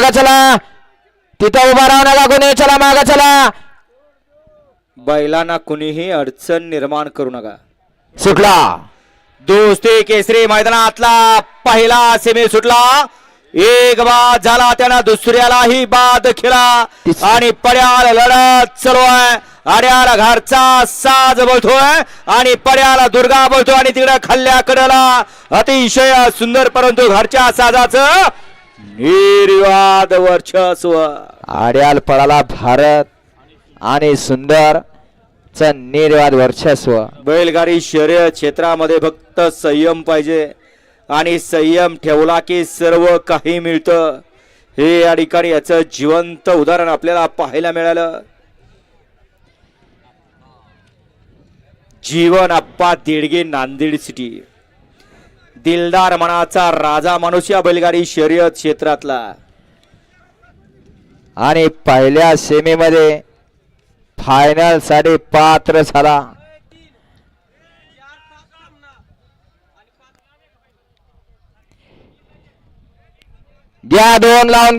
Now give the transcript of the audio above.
मागा चला. तिथं उभा राहू नका कोणी. चला मागा चला. बैलांना कुणीही अडचण निर्माण करू नका. सुटला. दोस्ती केसरी मैदानातला पहिला सेमी सुटला. एक बाद झाला त्यानं दुसऱ्यालाही बाद तिस- आणि पड्याला लढत चालू आहे. आड्याला घरचा साज बोलतोय. आणि पड्याला दुर्गा बोलतो आणि तिकडे खाल्ल्या कडेला अतिशय सुंदर परंतु घरच्या साजाचं निर्वाद वर्चस्व. आड्याल पळाला भारत आणि सुंदर च निर्वाद वर्चस्व. बैलगाडी शर्यत क्षेत्रामध्ये फक्त संयम पाहिजे आणि संयम ठेवला की सर्व काही मिळतं. हे या ठिकाणी याचं जिवंत उदाहरण आपल्याला पाहायला मिळालं. जीवन आप्पा देडगे नांदेड सिटी दिलदार मनाचा राजा माणूस या बैलगाडी शर्यत क्षेत्रातला. आणि पहिल्या सेमीमध्ये फायनलसाठी पात्र झाला. घ्या दोन लावून